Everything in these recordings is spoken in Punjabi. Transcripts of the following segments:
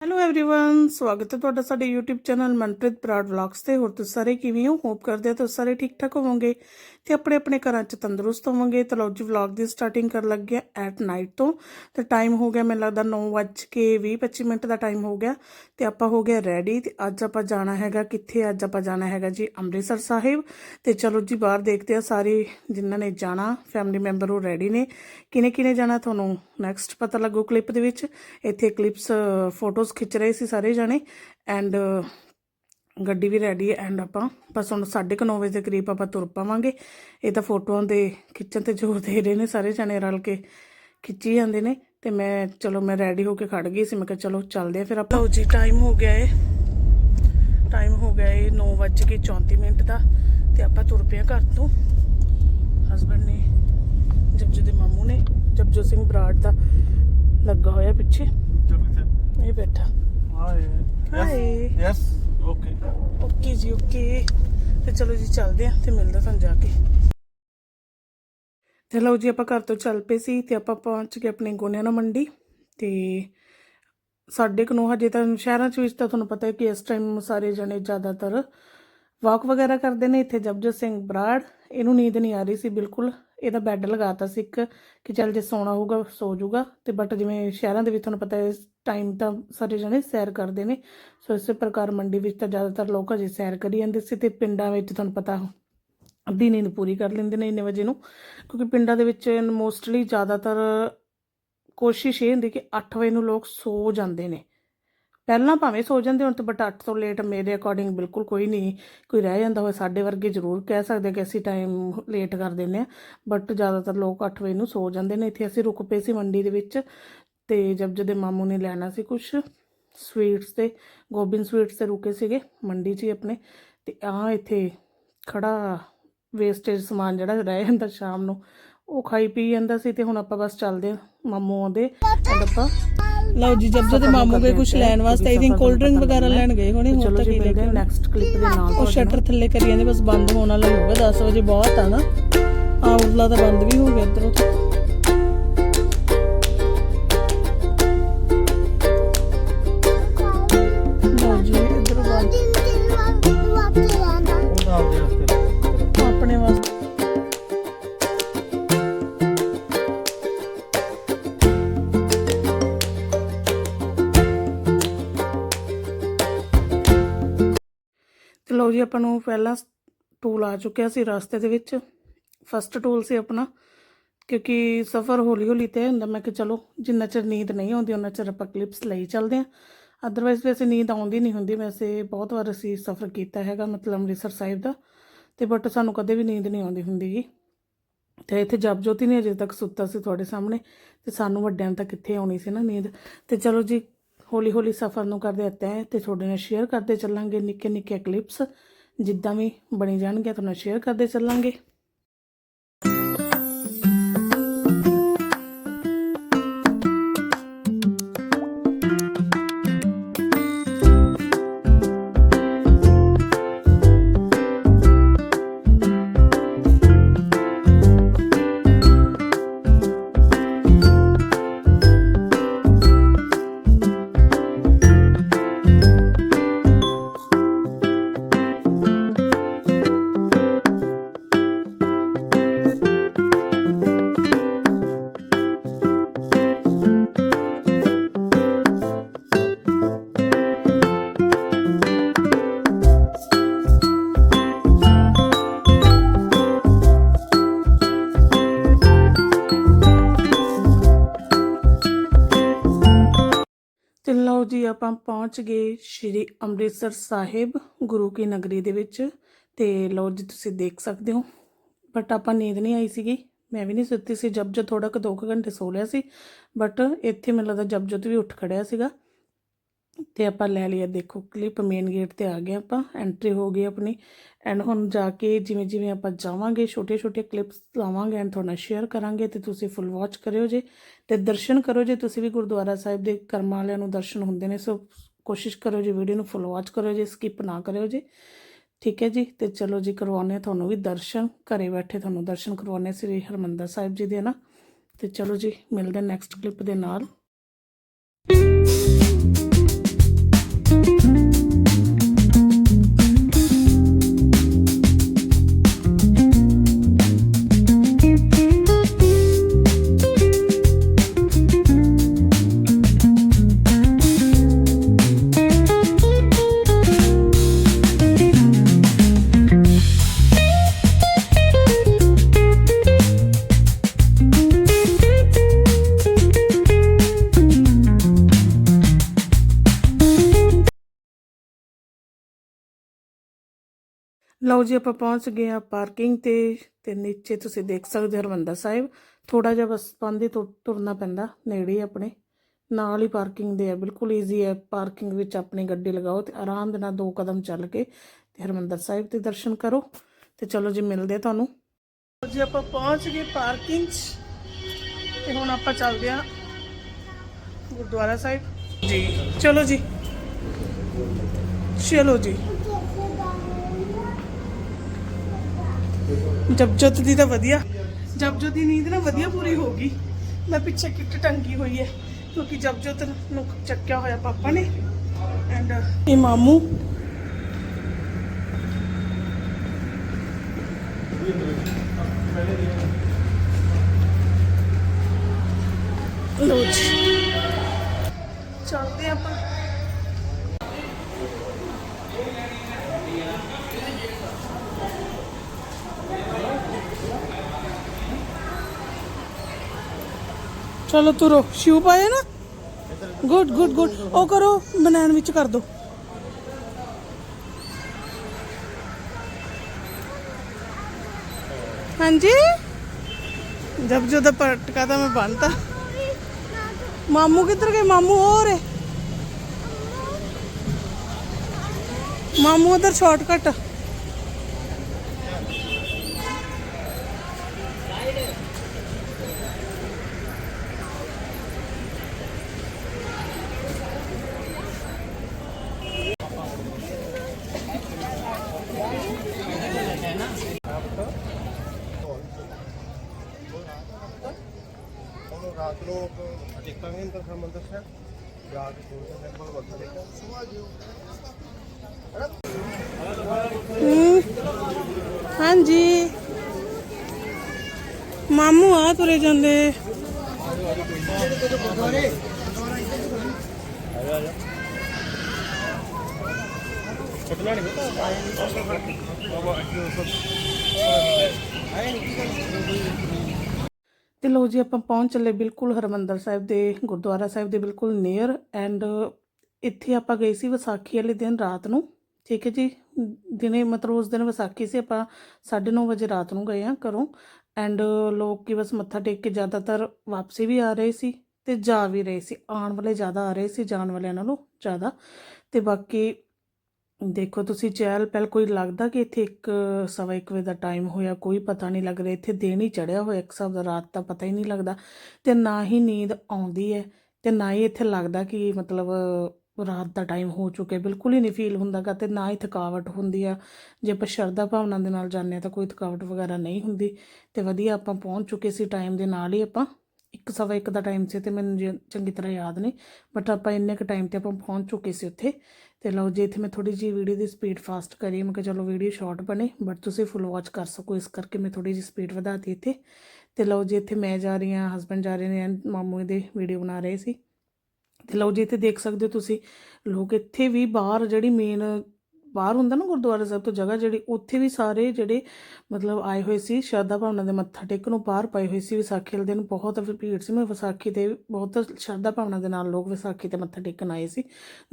ਹੈਲੋ एवरीवन ਸਵਾਗਤ ਹੈ ਤੁਹਾਡਾ ਸਾਡੇ YouTube channel Manpreet Brar vlogs ਤੇ ਹੋਰ ਤੁਸੀਂ ਸਾਰੇ ਕਿਵੇਂ ਹੋ ਹੋਪ ਕਰਦੇ ਹਾਂ ਤੁਸੀਂ ਸਾਰੇ ਠੀਕ ਠਾਕ ਹੋਵੋਗੇ ਤੇ ਆਪਣੇ ਆਪਣੇ ਘਰਾਂ 'ਚ ਤੰਦਰੁਸਤ ਹੋਵੋਗੇ ਤੇ ਲਓ ਜੀ ਵਲੌਗ ਦੀ ਸਟਾਰਟਿੰਗ ਕਰਨ ਲੱਗੇ ਐਟ ਨਾਈਟ ਤੋਂ ਤੇ ਟਾਈਮ ਹੋ ਗਿਆ ਮੈਨੂੰ ਲੱਗਦਾ 9:20 ਮਿੰਟ ਦਾ ਟਾਈਮ ਹੋ ਗਿਆ ਤੇ ਆਪਾਂ ਹੋ ਗਏ ਰੈਡੀ ਤੇ ਅੱਜ ਆਪਾਂ ਜਾਣਾ ਹੈਗਾ ਕਿੱਥੇ ਅੱਜ ਆਪਾਂ ਜਾਣਾ ਹੈਗਾ ਜੀ ਅੰਮ੍ਰਿਤਸਰ ਸਾਹਿਬ ਤੇ ਚਲੋ ਜੀ ਬਾਹਰ ਦੇਖਦੇ ਆ ਸਾਰੇ ਜਿਨ੍ਹਾਂ ਨੇ ਜਾਣਾ ਫੈਮਿਲੀ ਮੈਂਬਰ ਉਹ ਰੈਡੀ ਨੇ ਕਿਨੇ ਕਿਨੇ ਜਾਣਾ ਤੁਹਾਨੂੰ ਨੈਕਸਟ ਪਤਾ ਲੱਗੂ ਕਲਿੱਪ ਦੇ ਵਿੱਚ ਇੱਥੇ ਕਲਿੱਪਸ ਫੋਟੋਜ਼ ਖਿੱਚ ਰਹੇ ਸੀ ਸਾਰੇ ਜਣੇ ਐਂਡ ਗੱਡੀ ਵੀ ਰੈਡੀ ਹੈ ਐਂਡ ਆਪਾਂ ਬਸ ਹੁਣ 9:30 ਵਜੇ ਦੇ ਕਰੀਬ ਆਪਾਂ ਤੁਰ ਪਾਵਾਂਗੇ। ਇਹ ਤਾਂ ਫੋਟੋਆਂ ਦੇ ਖਿੱਚਣ ਤੇ ਜ਼ੋਰ ਦੇ ਰਹੇ ਨੇ ਸਾਰੇ ਜਣੇ ਰਲ ਕੇ ਖਿੱਚੀ ਜਾਂਦੇ ਨੇ ਤੇ ਮੈਂ ਚਲੋ ਮੈਂ ਰੈਡੀ ਹੋ ਕੇ ਖੜ ਗਈ ਸੀ, ਮੈਂ ਕਿਹਾ ਚਲੋ ਚੱਲਦੇ ਆ ਫਿਰ ਆਪਾਂ। ਲਓ ਜੀ ਟਾਈਮ ਹੋ ਗਿਆ ਏ। ਟਾਈਮ ਹੋ ਗਿਆ ਏ 9:34 ਮਿੰਟ ਦਾ ਤੇ ਆਪਾਂ ਤੁਰ ਪਏ ਆ ਘਰ ਤੋਂ। ਹਸਬੰਡ ਨੇ ਜਬਜੋ ਦੇ ਮਾਮੂ ਨੇ ਜਬਜੋ ਸਿੰਘ ਬਰਾੜ ਦਾ ਲੱਗਾ ਹੋਇਆ ਪਿੱਛੇ। ਇਹ ਬੈਠਾ। ਹਾਏ ਯੈਸ ਓਕੇ ਓਕੇ ਜੀ ਓਕੇ ਤੇ ਚਲੋ ਜੀ ਚੱਲਦੇ ਆ ਤੇ ਮਿਲਦਾ ਤੁਹਾਨੂੰ ਜਾ ਕੇ। ਤੇ ਲਓ ਜੀ ਆਪਾਂ ਘਰ ਤੋਂ ਚੱਲ ਪਏ ਸੀ ਤੇ ਆਪਾਂ ਪਹੁੰਚ ਗਏ ਆਪਣੀ ਗੋਨਿਆਣਾ ਮੰਡੀ। ਤੇ ਸਾਡੇ ਕੋਲ ਹਜੇ ਤਾਂ ਸ਼ਹਿਰਾਂ 'ਚ ਵਿੱਚ ਤਾਂ ਤੁਹਾਨੂੰ ਪਤਾ ਹੈ ਕਿ ਇਸ ਟਾਈਮ ਸਾਰੇ ਜਣੇ ਜ਼ਿਆਦਾਤਰ ਵਾਕ ਵਗੈਰਾ ਕਰਦੇ ਨੇ ਇੱਥੇ ਜਪਜੋਤ ਸਿੰਘ ਬਰਾੜ ਇਹਨੂੰ ਨੀਂਦ ਨਹੀਂ ਆ ਰਹੀ ਸੀ ਬਿਲਕੁਲ। ਇਹਦਾ ਬੈੱਡ ਲਗਾਤਾ ਸੀ ਇੱਕ, ਕਿ ਚੱਲ ਜੇ ਸੌਣਾ ਹੋਊਗਾ, ਸੋ ਜਾਊਗਾ। ਤੇ ਬਟ ਜਿਵੇਂ ਸ਼ਹਿਰਾਂ ਦੇ ਵਿੱਚ ਤੁਹਾਨੂੰ ਪਤਾ ਹੈ, ਇਸ ਟਾਈਮ ਤਾਂ ਸਾਰੇ ਜਣੇ ਸੈਰ ਕਰਦੇ ਨੇ। ਸੋ ਇਸੇ ਪ੍ਰਕਾਰ ਮੰਡੀ ਵਿੱਚ ਤਾਂ ਜ਼ਿਆਦਾਤਰ ਲੋਕ ਅਜੇ ਸੈਰ ਕਰੀ ਜਾਂਦੇ ਸੀ ਤੇ ਪਿੰਡਾਂ ਵਿੱਚ ਤੁਹਾਨੂੰ ਪਤਾ ਅੱਧੀ ਨੀਂਦ ਪੂਰੀ ਕਰ ਲੈਂਦੇ ਨੇ ਇੰਨੇ ਵਜੇ ਨੂੰ। ਕਿਉਂਕਿ ਪਿੰਡਾਂ ਦੇ ਵਿੱਚ ਮੋਸਟਲੀ ਜ਼ਿਆਦਾਤਰ ਕੋਸ਼ਿਸ਼ ਇਹ ਹੁੰਦੀ ਕਿ 8 ਵਜੇ ਨੂੰ ਲੋਕ ਸੋ ਜਾਂਦੇ ਨੇ। ਪਹਿਲਾਂ ਭਾਵੇਂ ਸੋ ਜਾਂਦੇ ਹੁਣ ਤਾਂ ਬਟ 8 ਤੋਂ ਲੇਟ ਮੇਰੇ ਅਕੋਰਡਿੰਗ ਬਿਲਕੁਲ ਕੋਈ ਨਹੀਂ ਕੋਈ ਰਹਿ ਜਾਂਦਾ ਹੋਵੇ ਸਾਡੇ ਵਰਗੇ ਜ਼ਰੂਰ ਕਹਿ ਸਕਦੇ ਕਿ ਅਸੀਂ ਟਾਈਮ ਲੇਟ ਕਰ ਦਿੰਦੇ ਆ ਬਟ ਜ਼ਿਆਦਾਤਰ ਲੋਕ 8 ਵਜੇ ਨੂੰ ਸੋ ਜਾਂਦੇ ਨੇ ਇੱਥੇ ਅਸੀਂ ਰੁਕ ਪਏ ਸੀ ਮੰਡੀ ਦੇ ਵਿੱਚ ਤੇ ਜਬ ਜਦੇ ਮਾਮੂ ਨੇ ਲੈਣਾ ਸੀ ਕੁਝ ਸਵੀਟਸ ਤੇ ਗੋਬਿੰਦ ਸਵੀਟਸ ਤੇ ਰੁਕੇ ਸੀਗੇ ਮੰਡੀ 'ਚ ਹੀ ਆਪਣੇ ਤੇ ਆ ਇੱਥੇ ਖੜਾ ਵੇਸਟੇਜ ਸਮਾਨ ਜਿਹੜਾ ਰਹਿ ਜਾਂਦਾ ਸ਼ਾਮ ਨੂੰ ਉਹ ਖਾਈ ਪੀ ਜਾਂਦਾ ਸੀ ਤੇ ਹੁਣ ਆਪਾਂ ਬਸ ਚੱਲਦੇ ਮਾਮੂ ਆਉਂਦੇ ਆਪਾਂ ਲਓ ਜੀ ਜਬ ਜਦ ਮਾਮੂ ਗਏ ਕੁਝ ਲੈਣ ਵਾਸਤੇ ਆਈ ਥਿੰਕ ਕੋਲਡ ਡਰਿੰਕ ਵਗੈਰਾ ਲੈਣ ਗਏ ਹੋਣੇ ਹੁਣ ਚਲੋ ਤੱਕ ਜੀ ਹੀ ਮਿਲਦੇ ਲੈ ਨੈਕਸਟ ਕਲਿੱਪ ਦੇ ਨਾਲ ਉਹ ਸ਼ਟਰ ਥੱਲੇ ਕਰੀ ਜਾਂਦੇ ਬਸ ਬੰਦ ਹੋਣ ਵਾਲਾ ਹੋਊਗਾ 10 ਵਜੇ ਬਹੁਤ ਆ ਨਾ। ਆ ਉਰਲਾ ਤਾਂ ਬੰਦ ਵੀ ਹੋ ਗਿਆ ਇੱਧਰੋਂ। ਤਾਂ ਜੀ ਆਪਾਂ ਨੂੰ ਪਹਿਲਾ ਟੂਲ ਆ ਚੁੱਕਿਆ ਸੀ ਰਸਤੇ ਦੇ ਵਿੱਚ। ਫਸਟ ਟੂਲ ਸੀ ਆਪਣਾ, ਕਿਉਂਕਿ ਸਫ਼ਰ ਹੌਲੀ ਹੌਲੀ ਤੈਅ ਹੁੰਦਾ। ਮੈਂ ਕਿ ਚਲੋ, ਜਿੰਨਾ ਚਿਰ ਨੀਂਦ ਨਹੀਂ ਆਉਂਦੀ ਉਹਨਾਂ ਚਿਰ ਆਪਾਂ ਕਲਿੱਪਸ ਲਈ ਚੱਲਦੇ ਹਾਂ। ਅਦਰਵਾਈਜ਼ ਵੈਸੇ ਨੀਂਦ ਆਉਂਦੀ ਨਹੀਂ ਹੁੰਦੀ। ਵੈਸੇ ਬਹੁਤ ਵਾਰ ਅਸੀਂ ਸਫ਼ਰ ਕੀਤਾ ਹੈਗਾ ਮਤਲਬ ਅੰਮ੍ਰਿਤਸਰ ਸਾਹਿਬ ਦਾ, ਤੇ ਬਟ ਸਾਨੂੰ ਕਦੇ ਵੀ ਨੀਂਦ ਨਹੀਂ ਆਉਂਦੀ ਹੁੰਦੀ ਗੀ। ਤੇ ਇੱਥੇ ਜਪਜੋਤੀ ਨੇ ਅਜੇ ਤੱਕ ਸੁੱਤਾ ਸੀ ਤੁਹਾਡੇ ਸਾਹਮਣੇ, ਤੇ ਸਾਨੂੰ ਵੱਡਿਆਂ ਤੱਕ ਕਿੱਥੇ ਆਉਣੀ ਸੀ ਨਾ ਨੀਂਦ। ਤੇ ਚਲੋ ਜੀ ਹੌਲੀ ਹੌਲੀ ਸਫ਼ਰ ਨੂੰ ਕਰਦੇ ਤੈਅ ਤੇ ਤੁਹਾਡੇ ਨਾਲ ਸ਼ੇਅਰ ਕਰਦੇ ਚੱਲਾਂਗੇ ਨਿੱਕੇ ਨਿੱਕੇ ਕਲਿੱਪਸ ਜਿੱਦਾਂ ਵੀ ਬਣੀ ਜਾਣਗੇ ਤੁਹਾਨੂੰ ਸ਼ੇਅਰ ਕਰਦੇ ਚੱਲਾਂਗੇ। ਆਪਾਂ ਪਹੁੰਚ ਗਏ ਸ਼੍ਰੀ ਅੰਮ੍ਰਿਤਸਰ ਸਾਹਿਬ, ਗੁਰੂ ਕੀ ਨਗਰੀ ਦੇ ਵਿੱਚ। ਤੇ ਲਓ ਜੀ, ਤੁਸੀਂ ਦੇਖ ਸਕਦੇ ਹੋ। ਬਟ ਆਪਾਂ ਨੀਂਦ ਨਹੀਂ ਆਈ ਸੀਗੀ। ਮੈਂ ਵੀ ਨਹੀਂ ਸੁੱਤੀ ਸੀ। ਜਬ ਜਦ ਥੋੜਾ ਕੁ ਦੋ ਕੁ ਘੰਟੇ ਸੋ ਲਿਆ ਸੀ। ਬਟ ਇੱਥੇ ਮੈਨੂੰ ਲੱਗਦਾ ਜਬ ਜਦ ਵੀ ਉੱਠ ਖੜਿਆ ਸੀਗਾ। ਤੇ ਆਪਾਂ ਲੈ ਲਿਆ, ਦੇਖੋ ਕਲਿੱਪ ਮੇਨ ਗੇਟ ਤੇ ਆ ਗਏ ਆਪਾਂ ਐਂਟਰੀ ਹੋ ਗਈ ਆਪਣੀ ਐਂਡ ਹੁਣ ਜਾ ਕੇ ਜਿਵੇਂ ਜਿਵੇਂ ਆਪਾਂ ਜਾਵਾਂਗੇ ਛੋਟੇ ਛੋਟੇ ਕਲਿੱਪਸ ਲਾਵਾਂਗੇ ਐਂਡ ਤੁਹਾਡਾ ਸ਼ੇਅਰ ਕਰਾਂਗੇ ਤੇ ਤੁਸੀਂ ਫੁੱਲ ਵਾਚ ਕਰਿਓ ਜੇ ਤੇ ਦਰਸ਼ਨ ਕਰੋ ਜੇ ਤੁਸੀਂ ਵੀ ਗੁਰਦੁਆਰਾ ਸਾਹਿਬ ਦੇ ਕਰਮਾਂ ਵਾਲਿਆਂ ਨੂੰ ਦਰਸ਼ਨ ਹੁੰਦੇ ਨੇ, ਸੋ ਕੋਸ਼ਿਸ਼ ਕਰੋ ਜੀ ਵੀਡੀਓ ਨੂੰ ਫੁੱਲ ਵਾਚ ਕਰਿਓ ਜੇ ਸਕਿਪ ਨਾ ਕਰਿਓ ਜੇ। ਠੀਕ ਹੈ ਜੀ, ਤੇ ਚਲੋ ਜੀ ਕਰਵਾਉਂਦੇ ਹਾਂ ਤੁਹਾਨੂੰ ਵੀ ਦਰਸ਼ਨ, ਘਰੇ ਬੈਠੇ ਤੁਹਾਨੂੰ ਦਰਸ਼ਨ ਕਰਵਾਉਂਦੇ ਹਾਂ ਸ੍ਰੀ ਹਰਮੰਦਰ ਸਾਹਿਬ ਜੀ ਦੇ ਨਾ? ਤੇ ਚਲੋ ਜੀ, ਮਿਲਦੇ ਨੈਕਸਟ ਕਲਿੱਪ ਦੇ ਨਾਲ। ਲਓ ਜੀ ਆਪਾਂ ਪਹੁੰਚ ਗਏ ਆ ਪਾਰਕਿੰਗ ਤੇ ਤੇ ਨੀਚੇ ਤੁਸੀਂ ਦੇਖ ਸਕਦੇ ਹੋ ਹਰਮੰਦਰ ਸਾਹਿਬ। ਥੋੜਾ ਜਿਹਾ ਬਸ ਪਾਂਦੇ ਤੋਂ ਤੁਰਨਾ ਪੈਂਦਾ ਨੇੜੇ ਆਪਣੇ। ਨਾਲ ਹੀ ਪਾਰਕਿੰਗ ਦੇ ਆ ਬਿਲਕੁਲ ਈਜ਼ੀ ਹੈ। ਪਾਰਕਿੰਗ ਵਿੱਚ ਆਪਣੀ ਗੱਡੀ ਲਗਾਓ ਤੇ ਆਰਾਮ ਦੇ ਨਾਲ ਦੋ ਕਦਮ ਚੱਲ ਕੇ ਤੇ ਹਰਮੰਦਰ ਸਾਹਿਬ ਤੇ ਦਰਸ਼ਨ ਕਰੋ। ਤੇ ਚਲੋ ਜੀ ਮਿਲਦੇ ਤੁਹਾਨੂੰ। ਜੀ ਆਪਾਂ ਪਹੁੰਚ ਗਏ ਪਾਰਕਿੰਗ 'ਚ ਤੇ ਹੁਣ ਆਪਾਂ ਚੱਲਦੇ ਆ ਗੁਰਦੁਆਰਾ ਸਾਹਿਬ। ਜੀ। ਚਲੋ ਜੀ। ਚਲੋ ਜੀ। ਜਪਜੋਤ ਦੀ ਤਾਂ ਵਧੀਆ ਜਪਜੋਤ ਦੀ ਨੀਂਦ ਨਾ ਵਧੀਆ ਪੂਰੀ ਹੋ ਗਈ ਮੈਂ ਪਿੱਛੇ ਕਿੱਟ ਟੰਗੀ ਹੋਈ ਹੈ ਕਿਉਂਕਿ ਜਪਜੋਤ ਨੂੰ ਚੱਕਿਆ ਹੋਇਆ ਪਾਪਾ ਨੇ ਐਂਡ ਇਹ ਮਾਮੂ ਲੋ ਜੀ ਚੱਲਦੇ ਆਪਾਂ ਚਲੋ ਤੁਰੋ। ਸ਼ੂ ਪਾਏ ਨਾ? ਗੁੱਡ ਗੁੱਡ ਗੁੱਡ ਉਹ ਕਰੋ, ਬਨਾਨ ਵਿੱਚ ਕਰ ਦੋ। ਹਾਂਜੀ? ਜਬ ਜਦੋਂ ਪਟਕਾ ਤਾਂ ਮੈਂ ਬੰਨਤਾ। ਮਾਮੂ ਕਿੱਧਰ ਗਏ? ਮਾਮੂ ਹੋਰ ਹੈ ਮਾਮੂ ਉਧਰ ਸ਼ਾਰਟਕਟ ਰਾਤ ਨੂੰ ਟੇਕਾਂਗੇ ਅੰਦਰ ਹਰਮੰਦਰ ਸਾਹਿਬ ਜਾ ਕੇ ਗੋਲਡਨ ਟੈਂਪਲ ਮੱਥਾ ਟੇਕਾਂਗੇ ਹਮ, ਹਾਂਜੀ। ਮਾਮੂ ਆ ਤੁਰੇ ਜਾਂਦੇ। ਛੱਡਣਾ ਨਹੀਂ ਤੇ ਲੋ ਜੀ ਆਪਾਂ ਪਹੁੰਚ ਚੱਲੇ ਬਿਲਕੁਲ ਹਰਮੰਦਰ ਸਾਹਿਬ ਦੇ ਗੁਰਦੁਆਰਾ ਸਾਹਿਬ ਦੇ ਬਿਲਕੁਲ ਨੀਅਰ ਐਂਡ ਇੱਥੇ ਆਪਾਂ ਗਏ ਸੀ ਵਿਸਾਖੀ ਵਾਲੇ ਦਿਨ ਰਾਤ ਨੂੰ, ਠੀਕ ਹੈ ਜੀ? ਦਿਨੇ ਮਤਲਬ ਉਸ ਦਿਨ ਵਿਸਾਖੀ ਸੀ, ਆਪਾਂ 9:30 ਵਜੇ ਰਾਤ ਨੂੰ ਗਏ ਆ ਘਰੋਂ ਐਂਡ ਲੋਕ ਕੀ ਬਸ ਮੱਥਾ ਟੇਕ ਕੇ ਜ਼ਿਆਦਾਤਰ ਵਾਪਸੀ ਵੀ ਆ ਰਹੇ ਸੀ ਤੇ ਜਾ ਵੀ ਰਹੇ ਸੀ, ਆਉਣ ਵਾਲੇ ਜ਼ਿਆਦਾ ਆ ਰਹੇ ਸੀ, ਜਾਣ ਵਾਲਿਆਂ ਨਾਲੋਂ ਜ਼ਿਆਦਾ ਤੇ ਬਾਕੀ ਦੇਖੋ, ਤੁਸੀਂ ਚਹਿਲ ਪਹਿਲ ਕੋਈ ਲੱਗਦਾ ਕਿ ਇੱਥੇ ਇੱਕ ਸਵਾ ਇੱਕ ਵਜੇ ਦਾ ਟਾਈਮ ਹੋਇਆ? ਕੋਈ ਪਤਾ ਨਹੀਂ ਲੱਗ ਰਿਹਾ। ਇੱਥੇ ਦਿਨ ਹੀ ਚੜਿਆ ਹੋਇਆ, ਇੱਕ ਹਿਸਾਬ ਦਾ ਰਾਤ ਦਾ ਪਤਾ ਹੀ ਨਹੀਂ ਲੱਗਦਾ ਤੇ ਨਾ ਹੀ ਨੀਂਦ ਆਉਂਦੀ ਹੈ ਤੇ ਨਾ ਹੀ ਇੱਥੇ ਲੱਗਦਾ ਕਿ ਮਤਲਬ ਰਾਤ ਦਾ ਟਾਈਮ ਹੋ ਚੁੱਕਿਆ ਬਿਲਕੁਲ ਹੀ ਨਹੀਂ ਫੀਲ ਹੁੰਦਾਗਾ ਤੇ ਨਾ ਹੀ ਥਕਾਵਟ ਹੁੰਦੀ ਆ। ਜੇ ਆਪਾਂ ਸ਼ਰਧਾ ਭਾਵਨਾ ਦੇ ਨਾਲ ਜਾਂਦੇ ਹਾਂ ਤਾਂ ਕੋਈ ਥਕਾਵਟ ਵਗੈਰਾ ਨਹੀਂ ਹੁੰਦੀ ਤੇ ਵਧੀਆ ਆਪਾਂ ਪਹੁੰਚ ਚੁੱਕੇ ਸੀ ਟਾਈਮ ਦੇ ਨਾਲ ਹੀ ਆਪਾਂ। ਇੱਕ ਸਵਾ ਇੱਕ ਦਾ ਟਾਈਮ ਸੀ ਤੇ ਮੈਨੂੰ ਜੇ- ਚੰਗੀ ਤਰ੍ਹਾਂ ਯਾਦ ਨਹੀਂ ਬਟ ਆਪਾਂ ਇੰਨੇ ਕੁ ਟਾਈਮ ਤੇ ਆਪਾਂ ਪਹੁੰਚ ਚੁੱਕੇ ਸੀ ਉੱਥੇ। ਤੇ ਲਓ ਜੀ ਇੱਥੇ ਮੈਂ ਥੋੜੀ ਜਿਹੀ ਵੀਡੀਓ ਦੀ ਸਪੀਡ ਫਾਸਟ ਕਰੀ, ਮੈਂ ਕਿਹਾ ਚਲੋ ਵੀਡੀਓ ਸ਼ਾਰਟ ਬਣੇ ਬਟ ਤੁਸੀਂ ਫੁੱਲ ਵਾਚ ਕਰ ਸਕੋ, ਇਸ ਕਰਕੇ ਮੈਂ ਥੋੜੀ ਜਿਹੀ ਸਪੀਡ ਵਧਾਤੀ ਇੱਥੇ। ਤੇ ਲਓ ਜੀ ਇੱਥੇ ਮੈਂ ਜਾ ਰਹੀ ਹਾਂ ਹਸਬੰਡ ਜਾ ਰਹੇ ਨੇ, ਮਾਮੂ ਦੇ ਵੀਡੀਓ ਬਣਾ ਰਹੇ ਸੀ। ਤੇ ਲਓ ਜੀ ਇੱਥੇ ਦੇਖ ਸਕਦੇ ਹੋ ਤੁਸੀਂ, ਲੋਕ ਇੱਥੇ ਵੀ ਬਾਹਰ ਜਿਹੜੀ ਮੇਨ ਬਾਹਰ ਹੁੰਦਾ ਨਾ ਗੁਰਦੁਆਰਾ ਸਾਹਿਬ ਤੋਂ ਜਗ੍ਹਾ ਜਿਹੜੀ, ਉੱਥੇ ਵੀ ਸਾਰੇ ਜਿਹੜੇ ਮਤਲਬ ਆਏ ਹੋਏ ਸੀ, ਸ਼ਰਧਾ ਭਾਵਨਾ ਦੇ ਮੱਥਾ ਟੇਕਣ ਨੂੰ ਬਾਹਰ ਪਏ ਹੋਏ ਸੀ, ਵਿਸਾਖੀ ਵਾਲੇ ਦਿਨ ਬਹੁਤ ਭੀੜ ਸੀ। ਮੈਂ ਵਿਸਾਖੀ ਤੇ ਬਹੁਤ ਸ਼ਰਧਾ ਭਾਵਨਾ ਦੇ ਨਾਲ ਲੋਕ ਵਿਸਾਖੀ ਤੇ ਮੱਥਾ ਟੇਕਣ ਆਏ ਸੀ।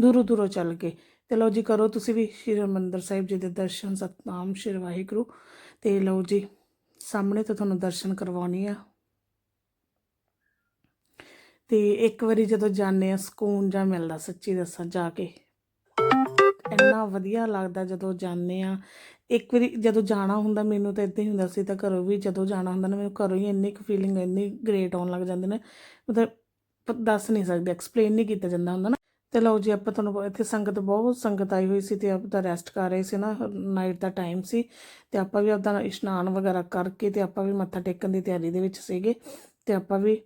ਦੂਰੋਂ ਦੂਰੋਂ ਚੱਲ ਕੇ। ਤੇ ਲਓ ਜੀ, ਕਰੋ ਤੁਸੀਂ ਵੀ ਸ਼੍ਰੀ ਹਰਿਮੰਦਰ ਸਾਹਿਬ ਜੀ ਦੇ ਦਰਸ਼ਨ, ਸਤਨਾਮ, ਸ਼੍ਰੀ ਵਾਹਿਗੁਰੂ। ਤੇ ਲਓ ਜੀ, ਸਾਹਮਣੇ ਤੋਂ ਤੁਹਾਨੂੰ ਦਰਸ਼ਨ ਕਰਵਾਉਣੀ ਆ। ਤੇ ਇੱਕ ਵਾਰੀ ਜਦੋਂ ਜਾਂਦੇ ਆ ਸਕੂਨ ਜਾਂ ਮਿਲਦਾ, ਸੱਚੀ ਦੱਸਾਂ, ਜਾ ਕੇ। ਇੰਨਾ ਵਧੀਆ ਲੱਗਦਾ ਜਦੋਂ ਜਾਂਦੇ ਆ ਇੱਕ ਵਾਰੀ ਜਦੋਂ ਜਾਣਾ ਹੁੰਦਾ, ਮੈਨੂੰ ਤਾਂ ਇਦਾਂ ਹੀ ਹੁੰਦਾ ਸੀ ਤਾਂ ਘਰੋਂ ਵੀ ਜਦੋਂ ਜਾਣਾ ਹੁੰਦਾ ਨਾ, ਮੈਨੂੰ ਘਰੋਂ ਹੀ ਇੰਨੀ ਕੁ ਫੀਲਿੰਗ ਇੰਨੀ ਗ੍ਰੇਟ ਆਉਣ ਲੱਗ ਜਾਂਦੇ ਨੇ। ਮਤਲਬ ਦੱਸ ਨਹੀਂ ਸਕਦੇ ਐਕਸਪਲੇਨ ਨਹੀਂ ਕੀਤਾ ਜਾਂਦਾ ਹੁੰਦਾ ਨਾ। ਤੇ ਲਓ ਜੀ, ਆਪਾਂ ਤੁਹਾਨੂੰ ਇੱਥੇ ਸੰਗਤ, ਬਹੁਤ ਸੰਗਤ ਆਈ ਹੋਈ ਸੀ ਤੇ ਆਪਾਂ ਤਾਂ ਰੈਸਟ ਕਰ ਰਹੇ ਸੀ ਨਾ ਨਾਈਟ ਦਾ ਟਾਈਮ ਸੀ। ਤੇ ਆਪਾਂ ਵੀ ਆਪਦਾ ਇਸ਼ਨਾਨ ਵਗੈਰਾ ਕਰਕੇ ਤੇ ਆਪਾਂ ਵੀ ਮੱਥਾ ਟੇਕਣ ਦੀ ਤਿਆਰੀ ਦੇ ਵਿੱਚ ਸੀਗੇ। ਤੇ ਆਪਾਂ ਵੀ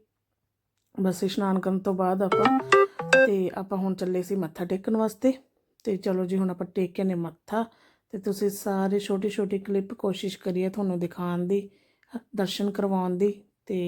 ਬਸ ਇਸ਼ਨਾਨ ਕਰਨ ਤੋਂ ਬਾਅਦ ਆਪਾਂ, ਤੇ ਆਪਾਂ ਹੁਣ ਚੱਲੇ ਸੀ ਮੱਥਾ ਟੇਕਣ ਵਾਸਤੇ। ਤੇ ਚਲੋ ਜੀ ਹੁਣ ਆਪਾਂ ਟੇਕਿਆ ਨੇ ਮੱਥਾ ਤੇ ਤੁਸੀਂ ਸਾਰੇ ਛੋਟੀ ਛੋਟੀ ਕਲਿੱਪ ਕੋਸ਼ਿਸ਼ ਕਰੀਏ ਤੁਹਾਨੂੰ ਦਿਖਾਉਣ ਦੀ ਦਰਸ਼ਨ ਕਰਵਾਉਣ ਦੀ ਤੇ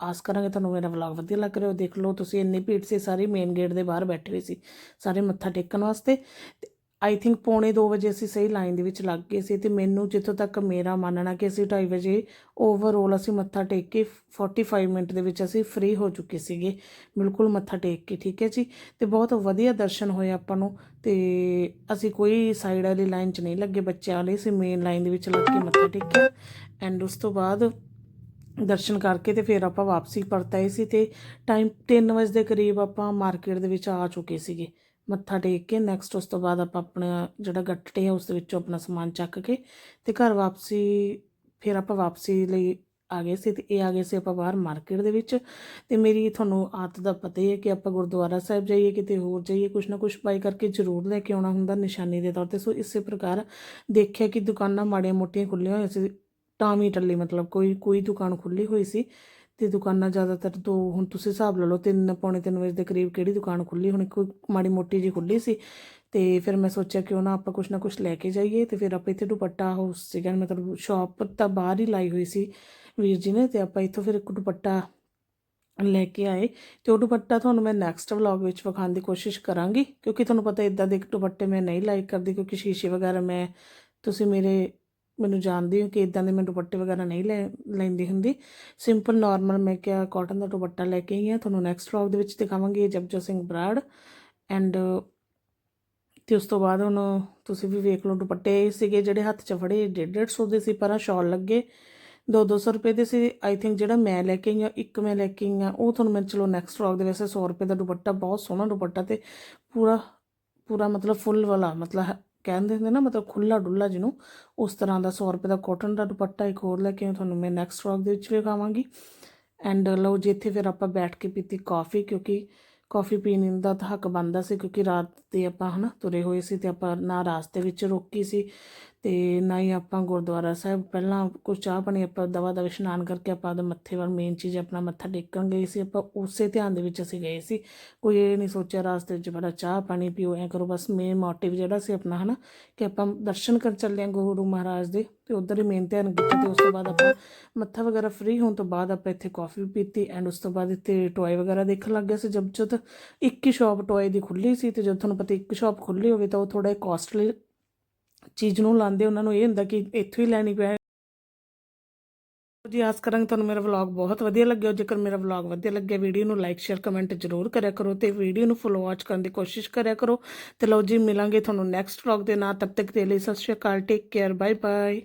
ਆਸ ਕਰਾਂਗੇ ਤੁਹਾਨੂੰ ਮੇਰਾ ਵਲੌਗ ਵਧੀਆ ਲੱਗ ਰਿਹਾ। ਹੋ ਦੇਖ ਲਓ, ਤੁਸੀਂ ਇੰਨੀ ਭੀੜ ਸੀ, ਸਾਰੀ ਮੇਨ ਗੇਟ ਦੇ ਬਾਹਰ ਬੈਠੇ ਹੋਏ ਸੀ, ਸਾਰੇ ਮੱਥਾ ਟੇਕਣ ਵਾਸਤੇ ਤੇ ਆਈ ਥਿੰਕ ਪੌਣੇ 2 ਵਜੇ ਅਸੀਂ ਸਹੀ ਲਾਈਨ ਦੇ ਵਿੱਚ ਲੱਗ ਗਏ ਸੀ ਤੇ ਮੈਨੂੰ ਜਿੱਥੋਂ ਤੱਕ ਮੇਰਾ ਮੰਨਣਾ ਕਿ ਅਸੀਂ 2:30 ਵਜੇ ਓਵਰਆਲ ਅਸੀਂ ਮੱਥਾ ਟੇਕ ਕੇ 45 ਮਿੰਟ ਦੇ ਵਿੱਚ ਅਸੀਂ ਫ੍ਰੀ ਹੋ ਚੁੱਕੇ ਸੀਗੇ। ਬਿਲਕੁਲ ਮੱਥਾ ਟੇਕ ਕੇ, ਠੀਕ ਹੈ ਜੀ? ਤੇ ਬਹੁਤ ਵਧੀਆ ਦਰਸ਼ਨ ਹੋਏ ਆਪਾਂ ਨੂੰ ਤੇ ਅਸੀਂ ਕੋਈ ਸਾਈਡ ਵਾਲੀ ਲਾਈਨ 'ਚ ਨਹੀਂ ਲੱਗੇ, ਬੱਚਿਆਂ ਵਾਲੇ ਅਸੀਂ ਮੇਨ ਲਾਈਨ ਦੇ ਵਿੱਚ ਲੱਗ ਕੇ ਮੱਥਾ ਟੇਕਿਆ ਐਂਡ ਉਸ ਤੋਂ ਬਾਅਦ ਦਰਸ਼ਨ ਕਰਕੇ ਤੇ ਫਿਰ ਆਪਾਂ ਵਾਪਸੀ ਪਰਤ ਆਏ ਸੀ ਤੇ ਟਾਈਮ 3 ਵਜੇ ਦੇ ਕਰੀਬ ਆਪਾਂ ਮਾਰਕੀਟ ਦੇ ਵਿੱਚ ਆ ਚੁੱਕੇ ਸੀਗੇ। ਮੱਥਾ ਟੇਕ ਕੇ ਨੈਕਸਟ ਉਸ ਤੋਂ ਬਾਅਦ ਆਪਾਂ ਆਪਣਾ ਜਿਹੜਾ ਗੱਟੇ ਆ, ਉਸ ਦੇ ਵਿੱਚੋਂ ਆਪਣਾ ਸਮਾਨ ਚੱਕ ਕੇ ਤੇ ਘਰ ਵਾਪਸੀ, ਫਿਰ ਆਪਾਂ ਵਾਪਸੀ ਲਈ ਆ ਗਏ ਸੀ ਤੇ ਇਹ ਆ ਗਏ ਸੀ ਆਪਾਂ ਬਾਹਰ ਮਾਰਕੀਟ ਦੇ ਵਿੱਚ ਤੇ ਮੇਰੀ ਤੁਹਾਨੂੰ ਆਦਤ ਦਾ ਪਤਾ ਹੀ ਹੈ ਕਿ ਆਪਾਂ ਗੁਰਦੁਆਰਾ ਸਾਹਿਬ ਜਾਈਏ, ਕਿਤੇ ਹੋਰ ਜਾਈਏ, ਕੁਛ ਨਾ ਕੁਛ ਬਾਈ ਕਰਕੇ ਜ਼ਰੂਰ ਲੈ ਕੇ ਆਉਣਾ ਹੁੰਦਾ ਨਿਸ਼ਾਨੀ ਦੇ ਤੌਰ ਤੇ। ਸੋ ਇਸੇ ਪ੍ਰਕਾਰ ਦੇਖਿਆ ਕਿ ਦੁਕਾਨਾਂ ਮਾੜੀਆਂ ਮੋਟੀਆਂ ਖੁੱਲੀਆਂ ਹੋਈਆਂ ਸੀ ਟਾਵੀ ਟੱਲੀ ਮਤਲਬ ਕੋਈ ਕੋਈ ਦੁਕਾਨ ਖੁੱਲੀ ਹੋਈ ਸੀ ਤੇ ਦੁਕਾਨਾਂ ਜ਼ਿਆਦਾਤਰ ਦੋ, ਹੁਣ ਤੁਸੀਂ ਹਿਸਾਬ ਲਾ ਲਓ ਤਿੰਨ, ਪੌਣੇ ਤਿੰਨ ਵਜੇ ਦੇ ਕਰੀਬ ਕਿਹੜੀ ਦੁਕਾਨ ਖੁੱਲੀ ਹੁਣ ਕੋਈ ਮਾੜੀ ਮੋਟੀ ਜੀ ਖੁੱਲੀ ਸੀ ਤੇ ਫਿਰ ਮੈਂ ਸੋਚਿਆ ਕਿਉਂ ਨਾ ਆਪਾਂ ਕੁਛ ਨਾ ਕੁਛ ਲੈ ਕੇ ਜਾਈਏ ਤੇ ਫਿਰ ਆਪਾਂ ਇੱਥੇ ਦੁਪੱਟਾ ਹਾਊਸ ਸੀਗਾ ਮਤਲਬ ਸ਼ਾਪ ਤਾਂ ਬਾਹਰ ਹੀ ਲਾਈ ਹੋਈ ਸੀ ਵੀਰ ਜੀ ਨੇ ਤੇ ਆਪਾਂ ਇੱਥੋਂ ਫਿਰ ਇੱਕ ਦੁਪੱਟਾ ਲੈ ਕੇ ਆਏ ਤੇ ਉਹ ਦੁਪੱਟਾ ਤੁਹਾਨੂੰ ਮੈਂ ਨੈਕਸਟ ਵਲੌਗ ਵਿੱਚ ਵਿਖਾਉਣ ਦੀ ਕੋਸ਼ਿਸ਼ ਕਰਾਂਗੀ ਕਿਉਂਕਿ ਤੁਹਾਨੂੰ ਪਤਾ ਇਦਾਂ ਦੇ ਦੁਪੱਟੇ ਮੈਂ ਨਹੀਂ ਲਾਈਕ ਕਰਦੀ ਕਿਉਂਕਿ ਸ਼ੀਸ਼ੇ ਵਗੈਰਾ ਮੈਂ, ਤੁਸੀਂ ਮੇਰੇ ਮੈਨੂੰ ਜਾਣਦੇ ਹੋ ਕਿ ਇਦਾਂ ਦੇ ਮੈਂ ਦੁਪੱਟੇ ਵਗੈਰਾ ਨਹੀਂ ਲੈ, ਲੈਂਦੀ ਹੁੰਦੀ। ਸਿੰਪਲ ਨਾਰਮਲ ਮੈਂ ਕਿਹਾ ਕਾਟਨ ਦਾ ਦੁਪੱਟਾ ਲੈ ਕੇ ਆਈ ਹਾਂ। ਤੁਹਾਨੂੰ ਨੈਕਸਟ ਵਲੌਗ ਦੇ ਵਿੱਚ ਦਿਖਾਵਾਂਗੀ ਇਹ ਜਪਜੋ ਸਿੰਘ ਬਰਾੜ। ਐਂਡ ਤੇ ਉਸ ਤੋਂ ਬਾਅਦ ਹੁਣ ਤੁਸੀਂ ਵੀ ਵੇਖ ਲਓ ਦੁਪੱਟੇ ਸੀਗੇ ਜਿਹੜੇ ਹੱਥ 'ਚ ਫੜੇ 150 ਦੇ ਸੀ ਪਰ ਆਹ ਸ਼ਾਲ ਲੱਗੇ। 2-200 ਰੁਪਏ ਦੇ ਸੀ। ਆਈ ਥਿੰਕ ਜਿਹੜਾ ਮੈਂ ਲੈ ਕੇ ਆਈ ਹਾਂ, ਇੱਕ ਮੈਂ ਲੈ ਕੇ ਆਈ ਹਾਂ, ਉਹ ਤੁਹਾਨੂੰ ਮੈਂ ਚਲੋ ਨੈਕਸਟ ਵਲੌਗ ਦੇ ਵੈਸੇ 100 ਰੁਪਏ ਦਾ ਦੁਪੱਟਾ, ਬਹੁਤ ਸੋਹਣਾ ਦੁਪੱਟਾ ਤੇ ਪੂਰਾ ਪੂਰਾ ਮਤਲਬ ਫੁੱਲ ਵਾਲਾ, ਮਤਲਬ ਕਹਿੰਦੇ ਹੁੰਦੇ ਨਾ, ਮਤਲਬ ਖੁੱਲਾ ਡੁੱਲਾ ਜਿਹਨੂੰ, ਉਸ ਤਰ੍ਹਾਂ ਦਾ 100 ਰੁਪਏ ਦਾ ਕਾਟਨ ਦਾ ਦੁਪੱਟਾ ਇੱਕ ਹੋਰ ਲੈ ਕੇ ਆਈ ਤੁਹਾਨੂੰ ਮੈਂ ਨੈਕਸਟ ਵਲੌਗ ਦੇ ਵਿੱਚ ਵਿਖਾਵਾਂਗੀ। ਐਂਡ ਲਓ, ਜਿੱਥੇ ਫਿਰ ਆਪਾਂ ਬੈਠ ਕੇ ਪੀਤੀ ਕਾਫੀ ਕਿਉਂਕਿ ਕਾਫੀ ਪੀਣ ਦਾ ਤਾਂ ਹੱਕ ਬਣਦਾ ਸੀ, ਕਿਉਂਕਿ ਰਾਤ ਦੇ ਆਪਾਂ ਹਨਾ ਤੁਰੇ ਹੋਏ ਸੀ ਤੇ ਆਪਾਂ ਨਾ ਰਾਸਤੇ ਵਿੱਚ ਰੋਕੀ ਸੀ। ਅਤੇ ਨਾ ਹੀ ਆਪਾਂ ਗੁਰਦੁਆਰਾ ਸਾਹਿਬ, ਪਹਿਲਾਂ ਕੁਛ ਚਾਹ ਪਾਣੀ ਆਪਾਂ ਦਵਾ ਦਵਾ ਇਸ਼ਨਾਨ ਕਰਕੇ ਆਪਾਂ ਉਹਦੇ ਮੱਥੇ ਵੱਲ ਮੇਨ ਚੀਜ਼ ਆਪਣਾ ਮੱਥਾ ਟੇਕਣ ਗਏ ਸੀ। ਆਪਾਂ ਉਸੇ ਧਿਆਨ ਦੇ ਵਿੱਚ ਅਸੀਂ ਗਏ ਸੀ। ਕੋਈ ਇਹ ਨਹੀਂ ਸੋਚਿਆ ਰਾਸਤੇ 'ਚ ਬੜਾ ਚਾਹ ਪਾਣੀ ਪੀਓ, ਐ ਕਰੋ, ਬਸ ਮੇਨ ਮੋਟਿਵ ਜਿਹੜਾ ਸੀ ਆਪਣਾ, ਹਨਾ, ਕਿ ਆਪਾਂ ਦਰਸ਼ਨ ਕਰਨ ਚੱਲੇ ਹਾਂ ਗੁਰੂ ਮਹਾਰਾਜ ਦੇ, ਤੇ ਉਧਰ ਹੀ ਮੇਨ ਧਿਆਨ ਕੀਤਾ ਤੇ ਉਸ ਤੋਂ ਬਾਅਦ ਆਪਾਂ ਮੱਥਾ ਵਗੈਰਾ ਫ੍ਰੀ ਹੋਣ ਤੋਂ ਬਾਅਦ ਆਪਾਂ ਇੱਥੇ ਕਾਫੀ ਪੀਤੀ ਐਂਡ ਉਸ ਤੋਂ ਬਾਅਦ ਇੱਥੇ ਟੋਏ ਵਗੈਰਾ ਦੇਖਣ ਲੱਗ ਗਏ ਸੀ। ਜਦ ਜਦ ਇੱਕ ਹੀ ਸ਼ਾਪ ਟੋਏ ਦੀ ਖੁੱਲੀ ਸੀ ਤੇ ਜਦ ਤੁਹਾਨੂੰ ਪਤਾ ਇੱਕ ਸ਼ਾਪ ਖੁੱਲੀ ਹੋਵੇ ਤਾਂ ਉਹ ਥੋੜਾ ਕਾਸਟਲੀ ਚੀਜ਼ ਨੂੰ ਲਾਉਂਦੇ, ਉਹਨਾਂ ਨੂੰ ਇਹ ਹੁੰਦਾ ਕਿ ਇੱਥੋਂ ਹੀ ਲੈਣੀ ਪਏ। ਜੀ, ਆਸ ਕਰਾਂਗੇ ਤੁਹਾਨੂੰ ਮੇਰਾ ਵਲੌਗ ਬਹੁਤ ਵਧੀਆ ਲੱਗਿਆ। ਜੇਕਰ ਮੇਰਾ ਵਲੌਗ ਵਧੀਆ ਲੱਗਿਆ, ਵੀਡੀਓ ਨੂੰ ਲਾਈਕ ਸ਼ੇਅਰ ਕਮੈਂਟ ਜ਼ਰੂਰ ਕਰਿਆ ਕਰੋ ਤੇ ਵੀਡੀਓ ਨੂੰ ਫੁੱਲ ਵਾਚ ਕਰਨ ਦੀ ਕੋਸ਼ਿਸ਼ ਕਰਿਆ ਕਰੋ। ਤੇ ਲਓ ਜੀ, ਮਿਲਾਂਗੇ ਤੁਹਾਨੂੰ ਨੈਕਸਟ ਵਲੌਗ ਦੇ ਨਾਲ। ਤਬ ਤੱਕ ਦੇ ਲਈ Sat Sri Akal take care bye bye